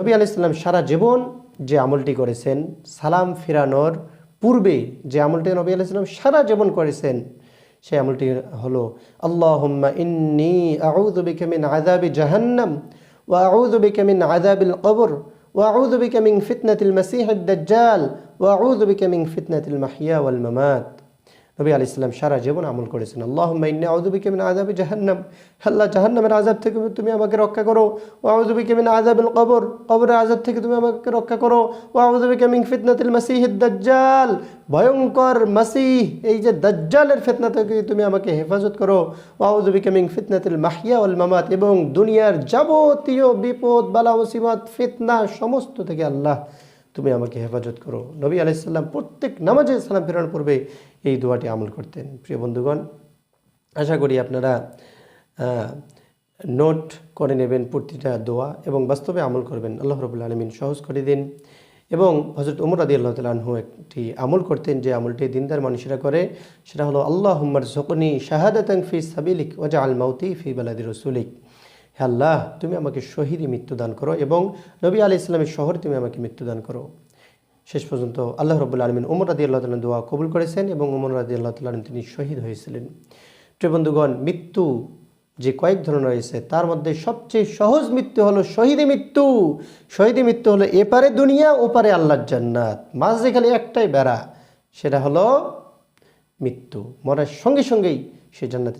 নবী আলাইসাল্লাম সারা জীবন যে আমলটি করেছেন, সালাম ফিরানোর পূর্বে যে আমলটি নবী আলাইসাল্লাম সারা জীবন করেছেন, সেই আমলটি হলো, আল্লাহুম্মা ইন্নি আউযু বিকা মিন আযাবি জাহান্নাম ওয়া আউযু বিকা মিন আযাবিল কবর ফিতনাতিল মাসীহিদ দাজ্জাল ওয়া আউযু বিকা মিন ফিতনাতিল মাহইয়া ওয়াল মামাত। নবী আলি ইসলাম সারা জীবন আমল করেছেন। আল্লাহ ইন্নি আউযুবিকা মিন আযাবি জাহান্নাম। আল্লাহ জাহান্নামের আযাব থেকে তুমি আমাকে রক্ষা করো। ও আউযুবিকা মিন আযাবিল কবর। কবরের আযাব থেকে তুমি আমাকে রক্ষা করো। ও আউযুবিকা মিন ফিতনাতিল মাসীহিদ দাজ্জাল। ভয়ঙ্কর মাসিহ, এই যে দাজ্জালের ফিতনা থেকে তুমি আমাকে হেফাজত করো। ও আউযুবিকা মিন ফিতনাতিল মাহিয়া ওয়াল মামাত এবং দুনিয়ার যাবতীয় বিপদ, বালা, মুসিবত, ফিতনা, সমস্ত থেকে আল্লাহ তুমি আমাকে হেফাজত করো। নবী আলাইসাল্লাম প্রত্যেক নামাজে সালাম ফেরানোর পূর্বে এই দোয়াটি আমল করতেন। প্রিয় বন্ধুগণ, আশা করি আপনারা নোট করে নেবেন প্রতিটা দোয়া এবং বাস্তবে আমল করবেন। আল্লাহ রবুল্লা আলমিন সহজ করে দিন। এবং হজরত উমর আদি আল্লাহ তালহু একটি আমল করতেন যে আমলটি দিনদার মানুষেরা করে। সেটা হলো আল্লাহ হুম্মর জকনি শাহাদাতং ফি সাবিলিক ওজা আল মাউতি ফি বালাদি রসুলিক। হে আল্লাহ, তুমি আমাকে শহীদই মৃত্যুদান করো এবং নবী আলি ইসলামের শহরে তুমি আমাকে মৃত্যুদান করো। শেষ পর্যন্ত আল্লাহ রবুল্লা আলমিন উমর রাদি আল্লাহ তালন দোয়া কবুল করেছেন এবং উমর রাদি আল্লাহ তালন তিনি শহীদ হয়েছিলেন। প্রিয় বন্ধুগণ, মৃত্যু যে কয়েক ধরনের রয়েছে, তার মধ্যে সবচেয়ে সহজ মৃত্যু হলো শহীদী মৃত্যু। শহীদী মৃত্যু হলো এপারে দুনিয়া ওপারে আল্লাহর জান্নাত। মাঝে খালি একটাই বেড়া, সেটা হলো মৃত্যু। মরার সঙ্গে সঙ্গেই সে জান্নাতে